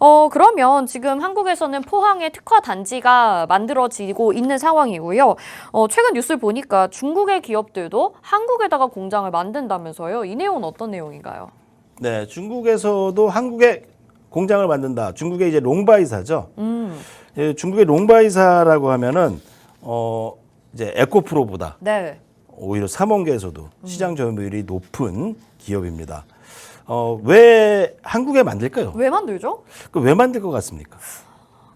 어, 그러면 지금 한국에서는 포항에 특화 단지가 만들어지고 있는 상황이고요. 어, 최근 뉴스를 보니까 중국의 기업들도 한국에다가 공장을 만든다면서요. 이 내용은 어떤 내용인가요? 네, 중국에서도 한국에 공장을 만든다. 중국의 이제 롱바이사죠. 음, 예, 중국의 롱바이사라고 하면은 어 이제 에코프로보다 네. 오히려 삼원계에서도 시장 점유율이 높은 기업입니다. 어, 왜 한국에 만들까요? 왜 만들죠? 그 왜 만들 것 같습니까?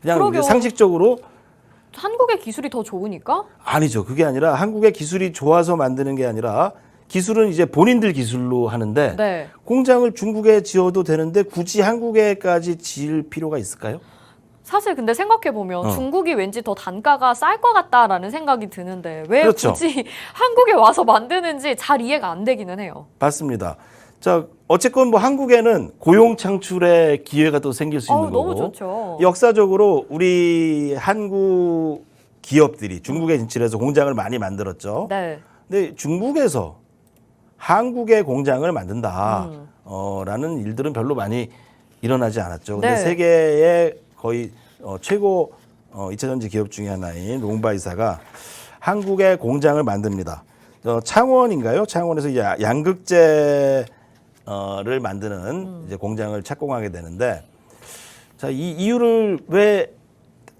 그냥 그러게요. 상식적으로 한국의 기술이 더 좋으니까? 아니죠. 그게 아니라 한국의 기술이 좋아서 만드는 게 아니라 기술은 이제 본인들 기술로 하는데 네. 공장을 중국에 지어도 되는데 굳이 한국에까지 지을 필요가 있을까요? 사실 근데 생각해보면 어. 중국이 왠지 더 단가가 쌀 것 같다라는 생각이 드는데 왜 그렇죠. 굳이 한국에 와서 만드는지 잘 이해가 안 되기는 해요. 맞습니다. 자, 어쨌건 뭐 한국에는 고용 창출의 기회가 또 생길 수 있는 어우, 거고 너무 좋죠. 역사적으로 우리 한국 기업들이 중국에 진출해서 공장을 많이 만들었죠. 네. 근데 중국에서 한국의 공장을 만든다. 음. 어, 라는 일들은 별로 많이 일어나지 않았죠. 근데 네. 세계의 거의 어, 최고 어, 2차 전지 기업 중에 하나인 롱바이사가 한국의 공장을 만듭니다. 어, 창원인가요? 창원에서 이제 양극재 를 만드는 이제 공장을 착공하게 되는데 자, 이 이유를 왜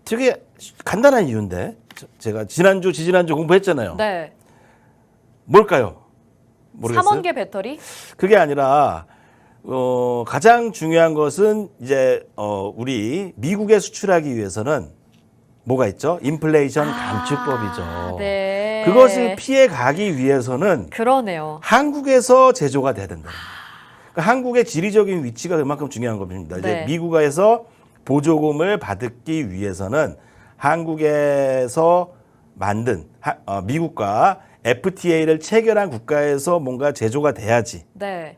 되게 간단한 이유인데 저- 제가 지난주 지지난주 공부했잖아요. 네. 뭘까요? 모르겠어요. 삼원계 배터리? 그게 아니라 어, 가장 중요한 것은 이제 어, 우리 미국에 수출하기 위해서는 뭐가 있죠? 인플레이션 감축법이죠. 아, 네. 그것을 피해 가기 위해서는 그러네요. 한국에서 제조가 돼야 된다. 그러니까 한국의 지리적인 위치가 그만큼 중요한 겁니다. 이제 네. 미국에서 보조금을 받기 위해서는 한국에서 만든 하- 어, 미국과 FTA를 체결한 국가에서 뭔가 제조가 돼야지 네.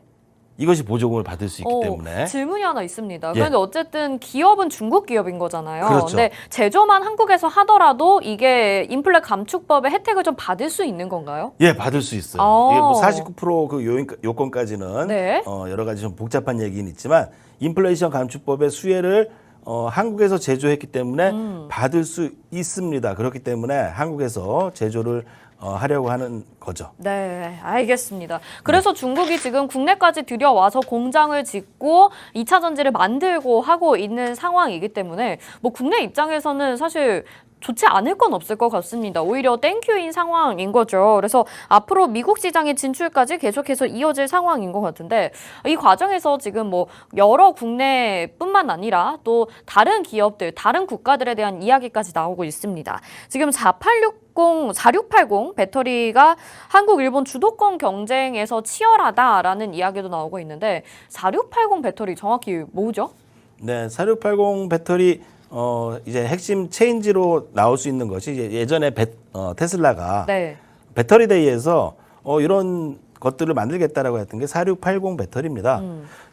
이것이 보조금을 받을 수 있기 어, 때문에 질문이 하나 있습니다. 예. 그런데 어쨌든 기업은 중국 기업인 거잖아요. 그렇죠. 근데 제조만 한국에서 하더라도 이게 인플레 감축법의 혜택을 좀 받을 수 있는 건가요? 예 받을 수 있어요. 어. 이게 뭐 49%그 요인, 요건까지는 네. 어, 여러 가지 좀 복잡한 얘기는 있지만 인플레이션 감축법의 수혜를 어, 한국에서 제조했기 때문에 음. 받을 수 있습니다. 그렇기 때문에 한국에서 제조를 어, 하려고 하는 거죠. 네, 알겠습니다. 그래서 중국이 지금 국내까지 들여와서 공장을 짓고 2차 전지를 만들고 하고 있는 상황이기 때문에 뭐 국내 입장에서는 사실 좋지 않을 건 없을 것 같습니다. 오히려 땡큐인 상황인 거죠. 그래서 앞으로 미국 시장의 진출까지 계속해서 이어질 상황인 것 같은데 이 과정에서 지금 뭐 여러 국내뿐만 아니라 또 다른 기업들, 다른 국가들에 대한 이야기까지 나오고 있습니다. 지금 4860 4680 배터리가 한국 일본 주도권 경쟁에서 치열하다라는 이야기도 나오고 있는데 4680 배터리 정확히 뭐죠? 네, 4680 배터리 어, 이제 핵심 체인지로 나올 수 있는 것이 예전에 배- 어, 테슬라가 네. 배터리 데이에서 어, 이런 것들을 만들겠다라고 했던 게 4680 배터리입니다.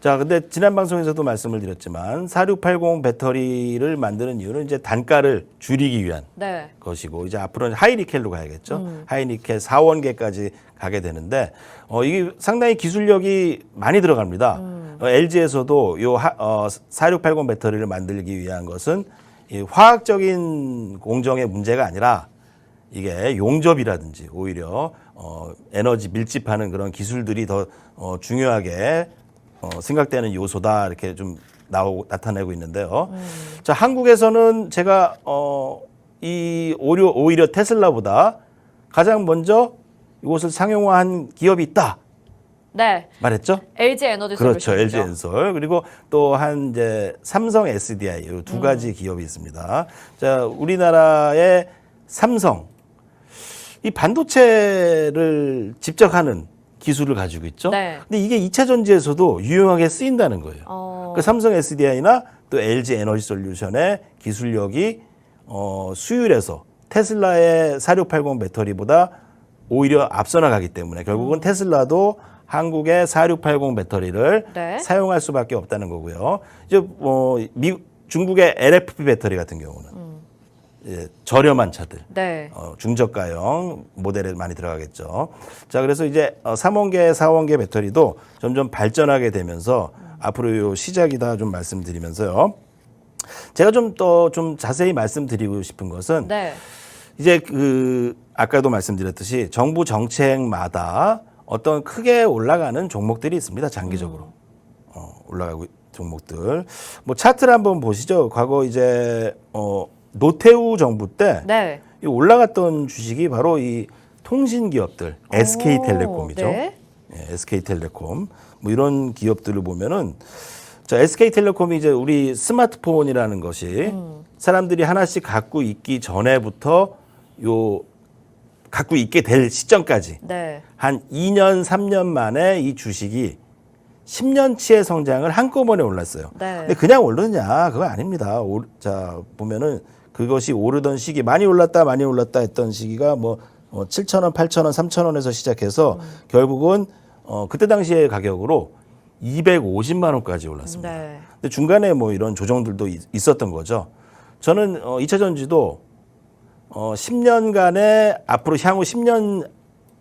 자, 근데 지난 방송에서도 말씀을 드렸지만 4680 배터리를 만드는 이유는 이제 단가를 줄이기 위한 네. 것이고 이제 앞으로는 하이니켈로 가야겠죠. 하이니켈 4원계까지 가게 되는데 어, 이게 상당히 기술력이 많이 들어갑니다. 어, LG에서도 요 하, 어, 4680 배터리를 만들기 위한 것은 이 화학적인 공정의 문제가 아니라 이게 용접이라든지 오히려 어, 에너지 밀집하는 그런 기술들이 더 어, 중요하게 어, 생각되는 요소다. 이렇게 좀 나오고 나타내고 있는데요. 자 한국에서는 제가 어, 이 오히려, 오히려 테슬라보다 가장 먼저 이것을 상용화한 기업이 있다 네. 말했죠? LG 에너지 그렇죠. LG 솔루션이죠. 엔솔 그리고 또 한 이제 삼성 SDI 이 음. 두 가지 기업이 있습니다. 자, 우리나라의 삼성 이 반도체를 직접 하는 기술을 가지고 있죠. 네. 근데 이게 2차 전지에서도 유용하게 쓰인다는 거예요. 어, 그 삼성 SDI나 또 LG 에너지 솔루션의 기술력이 어, 수율에서 테슬라의 4680 배터리보다 오히려 앞서 나가기 때문에 음. 결국은 테슬라도 한국의 4680 배터리를 네. 사용할 수밖에 없다는 거고요. 이제 뭐 미, 중국의 LFP 배터리 같은 경우는 음. 예, 저렴한 차들 네. 어, 중저가형 모델에 많이 들어가겠죠. 자, 그래서 이제 어, 3원계, 4원계 배터리도 점점 발전하게 되면서 앞으로 요 시작이다 좀 말씀드리면서요. 제가 좀 더 좀 자세히 말씀드리고 싶은 것은 네. 이제 그 아까도 말씀드렸듯이 정부 정책마다 어떤 크게 올라가는 종목들이 있습니다. 장기적으로 어, 올라가고 있- 종목들. 뭐 차트를 한번 보시죠. 과거 이제 어, 노태우 정부 때 네. 이 올라갔던 주식이 바로 이 통신 기업들 SK텔레콤이죠. 오, 네. 예, SK텔레콤 뭐 이런 기업들을 보면은 자 SK텔레콤이 이제 우리 스마트폰이라는 것이 음. 사람들이 하나씩 갖고 있기 전에부터 요 갖고 있게 될 시점까지 네. 한 2년 3년 만에 이 주식이 10년치의 성장을 한꺼번에 올랐어요. 네. 근데 그냥 오르냐 그거 아닙니다. 오, 자 보면은 그것이 오르던 시기 많이 올랐다 많이 올랐다 했던 시기가 뭐 어, 7천 원, 8천 원, 3천 원에서 시작해서 결국은 어, 그때 당시의 가격으로 250만 원까지 올랐습니다. 네. 근데 중간에 뭐 이런 조정들도 있- 있었던 거죠. 저는 어, 2차 전지도 어, 10년간의 앞으로 향후 10년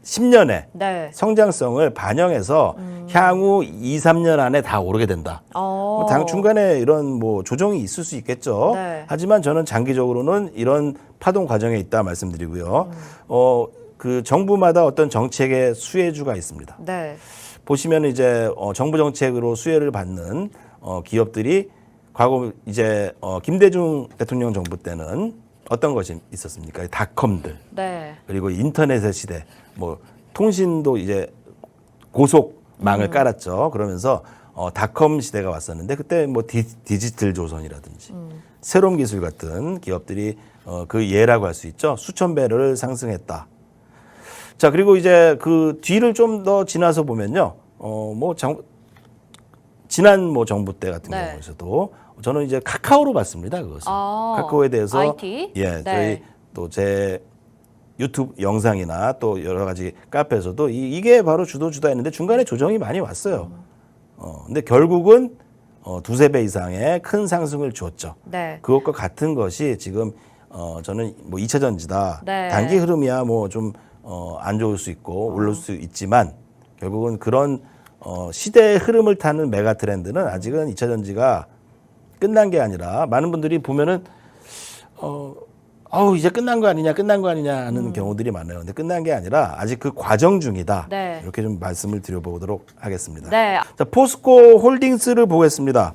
10년의 네. 성장성을 반영해서 향후 2, 3년 안에 다 오르게 된다. 어. 뭐당 중간에 이런 뭐 조정이 있을 수 있겠죠. 네. 하지만 저는 장기적으로는 이런 파동 과정에 있다 말씀드리고요. 어, 그 정부마다 어떤 정책의 수혜주가 있습니다. 네. 보시면 이제 어, 정부 정책으로 수혜를 받는 어, 기업들이 과거 이제 어, 김대중 대통령 정부 때는 어떤 것이 있었습니까? 닷컴들 네. 그리고 인터넷의 시대, 뭐 통신도 이제 고속망을 깔았죠. 그러면서 어, 닷컴 시대가 왔었는데 그때 뭐 디, 디지털 조선이라든지 새로운 기술 같은 기업들이 어, 그 예라고 할 수 있죠. 수천 배를 상승했다. 자 그리고 이제 그 뒤를 좀 더 지나서 보면요. 어 뭐 지난 뭐 정부 때 같은 네. 경우에서도 저는 이제 카카오로 봤습니다. 그것을 아, 카카오에 대해서 IT? 예 네. 저희 또 제 유튜브 영상이나 또 여러 가지 카페에서도 이, 이게 바로 주도 주다 했는데 중간에 조정이 많이 왔어요. 어 근데 결국은 어 두세 배 이상의 큰 상승을 줬죠. 네. 그것과 같은 것이 지금 어 저는 뭐 2차 전지다. 네. 단기 흐름이야 뭐 좀 어 안 좋을 수 있고 오를 수 있지만 결국은 그런 어 시대의 흐름을 타는 메가 트렌드는 아직은 2차 전지가 끝난 게 아니라 많은 분들이 보면은 어 어우 이제 끝난 거 아니냐 끝난 거 아니냐 하는 경우들이 많아요. 근데 끝난 게 아니라 아직 그 과정 중이다. 네. 이렇게 좀 말씀을 드려보도록 하겠습니다. 네. 자, 포스코 홀딩스를 보겠습니다.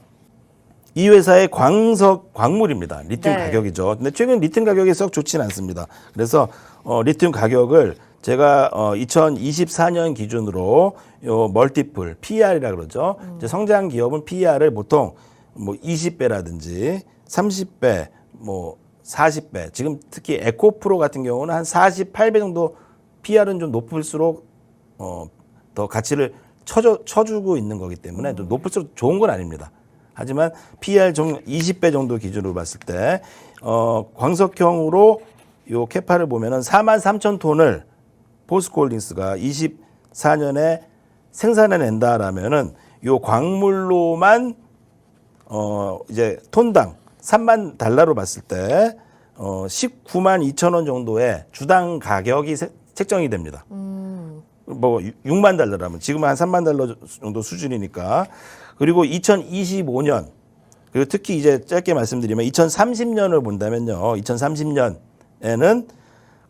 이 회사의 광석 광물입니다. 리튬 네. 가격이죠. 근데 최근 리튬 가격이 썩 좋지는 않습니다. 그래서 어, 리튬 가격을 제가 어, 2024년 기준으로 요 멀티플 PER이라 그러죠. 이제 성장 기업은 PER을 보통 뭐 20배라든지 30배, 뭐 40배. 지금 특히 에코프로 같은 경우는 한 48배 정도 PER은 좀 높을수록 어, 더 가치를 쳐줘, 쳐주고 있는 거기 때문에 좀 높을수록 좋은 건 아닙니다. 하지만 PR 좀 20배 정도 기준으로 봤을 때, 어, 광석형으로 요 캐파를 보면은 4만 3천 톤을 포스코홀딩스가 24년에 생산해낸다라면은 요 광물로만 어, 이제 톤당 3만 달러로 봤을 때, 어, 19만 2천 원 정도의 주당 가격이 세- 책정이 됩니다. 뭐 6만 달러라면 지금 한 3만 달러 정도 수준이니까 그리고 2025년 그리고 특히 이제 짧게 말씀드리면 2030년을 본다면요. 2030년에는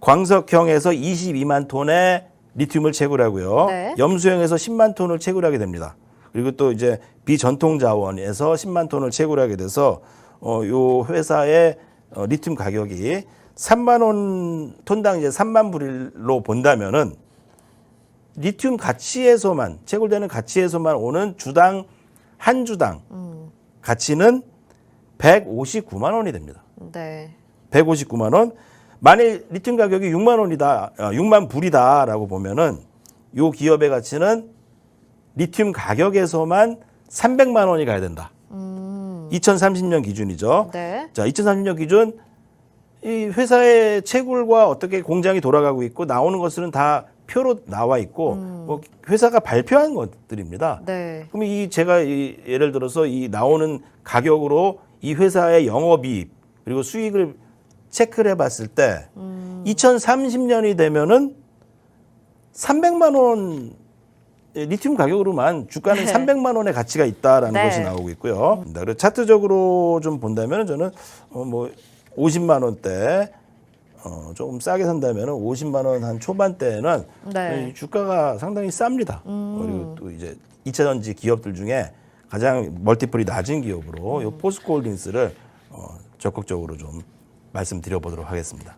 광석형에서 22만 톤의 리튬을 채굴하고요. 네. 염수형에서 10만 톤을 채굴하게 됩니다. 그리고 또 이제 비전통 자원에서 10만 톤을 채굴하게 돼서 어, 요 회사의 어, 리튬 가격이 3만 원 톤당 이제 3만 불로 본다면은 리튬 가치에서만 채굴되는 가치에서만 오는 주당 한 주당 가치는 159만 원이 됩니다. 네. 159만 원. 만일 리튬 가격이 6만 원이다, 어, 6만 불이다라고 보면은 요 기업의 가치는 리튬 가격에서만 300만 원이 가야 된다. 2030년 기준이죠. 네. 자, 2030년 기준 이 회사의 채굴과 어떻게 공장이 돌아가고 있고 나오는 것들은 다 표로 나와 있고 뭐 회사가 발표한 것들입니다. 네. 그럼 이 제가 이 예를 들어서 이 나오는 가격으로 이 회사의 영업이익 그리고 수익을 체크를 해봤을 때 2030년이 되면은 300만 원 리튬 가격으로만 주가는 네. 300만 원의 가치가 있다라는 네. 것이 나오고 있고요. 그리고 차트적으로 좀 본다면 저는 어, 뭐 50만 원대 어, 조금 싸게 산다면 50만 원 한 초반대는 네. 이 주가가 상당히 쌉니다. 그리고 또 이제 2차 전지 기업들 중에 가장 멀티플이 낮은 기업으로 요 포스코 홀딩스를 어, 적극적으로 좀 말씀드려 보도록 하겠습니다.